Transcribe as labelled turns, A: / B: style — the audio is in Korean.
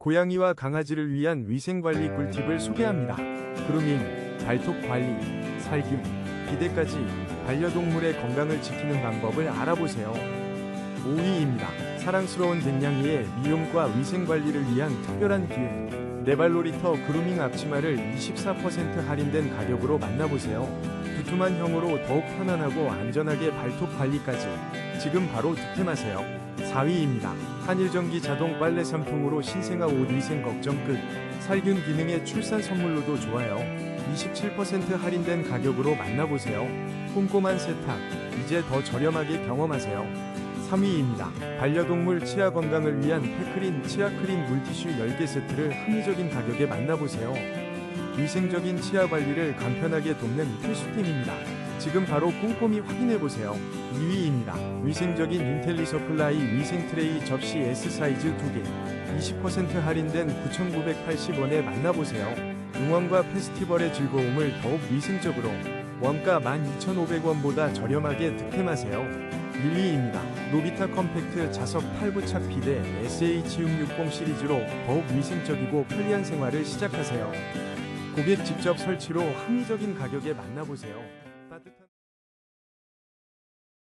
A: 고양이와 강아지를 위한 위생관리 꿀팁을 소개합니다. 그루밍, 발톱 관리, 살균, 비대까지 반려동물의 건강을 지키는 방법을 알아보세요. 5위입니다. 사랑스러운 댕냥이의 미용과 위생관리를 위한 특별한 기회. 네발로리터 그루밍 앞치마를 24% 할인된 가격으로 만나보세요. 두툼한 형으로 더욱 편안하고 안전하게 발톱 관리까지 지금 바로 득템하세요. 4위입니다. 한일전기 자동 빨래 3통으로 신생아 옷 위생 걱정 끝. 살균 기능의 출산 선물로도 좋아요. 27% 할인된 가격으로 만나보세요. 꼼꼼한 세탁, 이제 더 저렴하게 경험하세요. 3위입니다. 반려동물 치아 건강을 위한 페크린 치아 크림 물티슈 10개 세트를 합리적인 가격에 만나보세요. 위생적인 치아 관리를 간편하게 돕는 필수템입니다. 지금 바로 꼼꼼히 확인해보세요. 2위입니다. 위생적인 인텔리 서플라이 위생 트레이 접시 S 사이즈 2개. 20% 할인된 9,980원에 만나보세요. 응원과 페스티벌의 즐거움을 더욱 위생적으로 원가 12,500원보다 저렴하게 득템하세요. 1위입니다. 노비타 컴팩트 자석 8부착 피대 SH660 시리즈로 더욱 위생적이고 편리한 생활을 시작하세요. 고객 직접 설치로 합리적인 가격에 만나보세요. Pas de